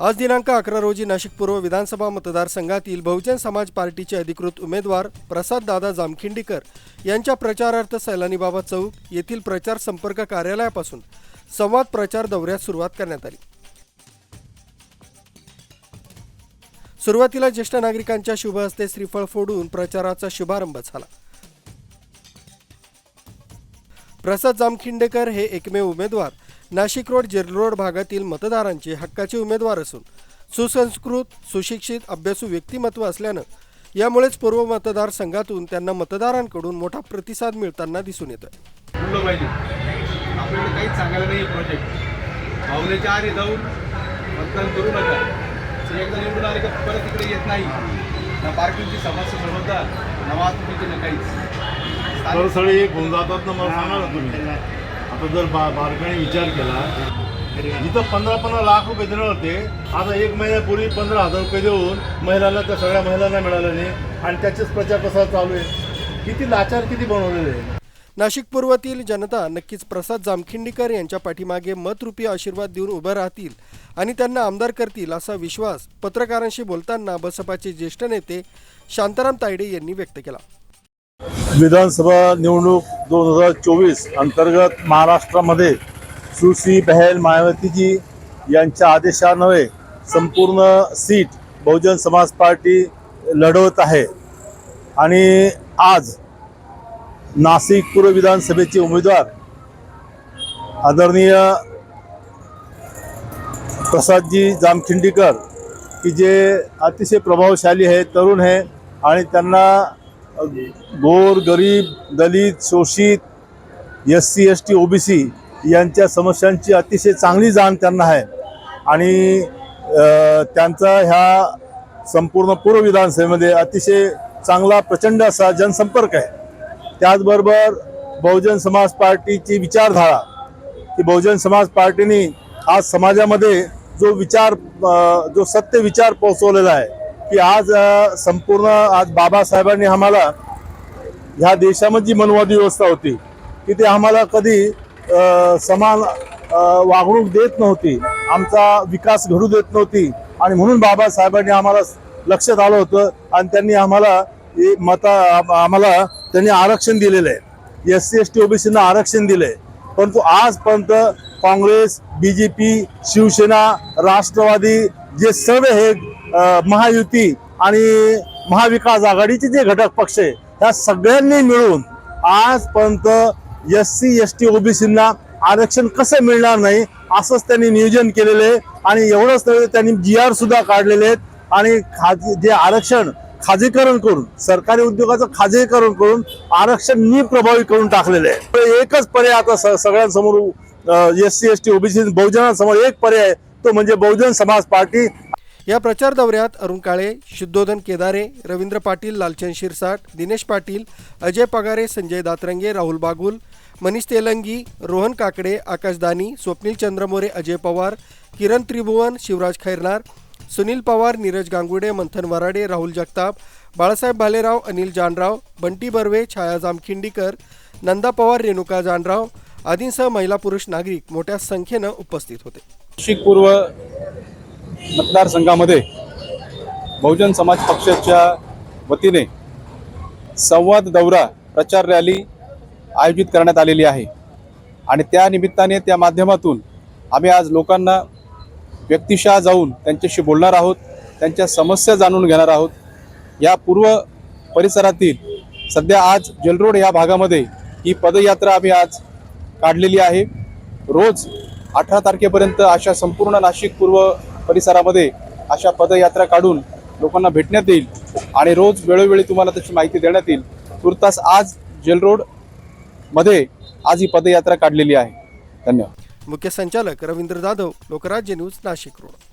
आज दिनांक अकरा रोजी नाशिक पूर्व विधानसभा मतदारसंघातील बहुजन समाज पार्टीचे अधिकृत उमेदवार प्रसाद दादा जामखिंडीकर यांच्या प्रचारार्थ सैलानी बाबा चौक येथील प्रचार संपर्क कार्यालयापासून संवाद प्रचार दौऱ्यास सुरुवात करण्यात आली. सुरुवातीला ज्येष्ठ नागरिकांच्या शुभ हस्ते श्रीफळ फोडून प्रचाराचा शुभारंभ झाला. प्रसाद जामखिंडेकर हे एकमेव उमेदवार नाशिक रोड जेल रोड भागातील मतदारांचे हक्काचे उमेदवार असून सुसंस्कृत सुशिक्षित अभ्यासू व्यक्तिमत्व असल्यानं यामुळेच पूर्व मतदारसंघातून त्यांना मतदारांकडून मोठा प्रतिसाद मिळताना दिसून आपल्याकडे काहीच सांगायला नाही भावनेच्या भावनेच्या आरे जाऊन मतदान करू नका. एकदा निवडून आले का परत इकडे येत नाही. ना पार्किंगची समस्या सोडवता ना वाहतुकीची ना काहीच. जातात ना मला सांगा ना तुम्ही. जर बा बारकाने विचार केला इथं पंधरा पंधरा लाख रुपये देणार होते. आता एक महिन्यापूर्वी पंधरा हजार रुपये देऊन महिलांना त्या सगळ्या महिलांना मिळालं नाही. आणि त्याचेच प्रचार कसा चालू आहे. किती लाचार किती बनवलेले आहे. नाशिक पूर्वतील जनता नक्कीच प्रसाद जामखिंडीकर यांच्या पाठीमागे मतरूपी आशीर्वाद देऊन उभं राहतील आणि त्यांना आमदार करतील असा विश्वास पत्रकारांशी बोलताना बसपाचे ज्येष्ठ नेते शांताराम तायडे यांनी व्यक्त केला. विधानसभा निवडणूक दोन हजार चोवीस अंतर्गत महाराष्ट्रामध्ये सुश्री बहल मायावतीजी यांच्या आदेशान्वये संपूर्ण सीट बहुजन समाज पार्टी लढवत आहे. आणि आज नाशिक पूर्व विधानसभेचे उमेदवार आदरणीय प्रसादजी जामखिंडीकर की जे अतिशय प्रभावशाली आहे तरुण आहे आणि त्यांना गोर गरीब दलित शोषित S C S T O B C यांच्या समस्यांची अतिशय चांगली जाण त्यांना आहे. आणि त्यांचा ह्या संपूर्ण पूर्व विधानसभेमध्ये अतिशय चांगला प्रचंड असा जनसंपर्क आहे. त्याचबरोबर बहुजन समाज पार्टीची विचारधारा की बहुजन समाज पार्टीने आज समाजामध्ये जो विचार जो सत्य विचार पोहोचवलेला आहे की आज संपूर्ण आज बाबासाहेबांनी आम्हाला ह्या देशामध्ये जी मनवादी व्यवस्था होती की ते आम्हाला कधी समान वागणूक देत नव्हती आमचा विकास घडू देत नव्हती आणि म्हणून बाबासाहेबांनी आम्हाला लक्षात आलं होतं आणि त्यांनी आम्हाला मता आम्हाला त्यांनी आरक्षण दिलेलं आहे. एस सी एस टी ओबीसीना आरक्षण दिलं आहे परंतु आजपर्यंत Congress B J P Shiv Sena Rashtrawadi जे सर्व हे महायुती आणि महाविकास आघाडीचे जे घटक पक्ष आहे ह्या सगळ्यांनी मिळून आजपर्यंत एस सी एस टी ओबीसींना आरक्षण कसं मिळणार नाही असंच त्यांनी नियोजन केलेलं आहे. आणि एवढंच नव्हे त्यांनी जी आर सुद्धा काढलेले आहेत. आणि खाज जे आरक्षण खाजगीकरण करून सरकारी उद्योगाचं खाजगीकरण करून आरक्षण निप्रभावी करून टाकलेलं आहे. तर एकच पर्याय आता स- सगळ्यांसमोर S C S T OBC बहुजनांसमोर एक पर्याय आहे, तो म्हणजे बहुजन समाज पार्टी. या प्रचार दौऱ्यात अरुण काळे शुद्धोधन केदारे रवींद्र पाटील लालचंद शिरसाट दिनेश पाटील अजय पगारे संजय दातरंगे राहुल बागुल मनीष तेलंगी रोहन काकडे आकाश दानी स्वप्नील चंद्रमोरे अजय पवार किरण त्रिभुवन शिवराज खैरनार सुनील पवार नीरज गांगुडे मंथन वराडे राहुल जगताप बाळासाहेब भालेराव अनिल जानराव बंटी बर्वे छाया जामखिंडीकर नंदा पवार रेणुका जानराव आदींसह महिला पुरुष नागरिक मोठ्या संख्येनं उपस्थित होते. नाशिक पूर्व मतदारसंघामध्ये बहुजन समाज पक्षाच्या वतीने संवाद दौरा प्रचार रॅली आयोजित करण्यात आलेली आहे. आणि त्या निमित्ताने त्या माध्यमातून आम्ही आज लोकांना व्यक्तिशः जाऊन त्यांच्याशी बोलणार आहोत त्यांच्या समस्या जाणून घेणार आहोत. या पूर्व परिसरातील सध्या आज जलरोड या भागामध्ये ही पदयात्रा आम्ही आज काढलेली आहे. रोज अठरा तारखेपर्यंत अशा संपूर्ण नाशिक पूर्व परिसरामध्ये अशा पदयात्रा काढून लोकांना भेटण्यात येईल आणि रोज वेळोवेळी तुम्हाला त्याची माहिती देण्यात येईल. तुर्तास आज जेलरोडमध्ये आज ही पदयात्रा काढलेली आहे. धन्यवाद. मुख्य संचालक रवींद्र जाधव लोकराज्य न्यूज नाशिक रोड.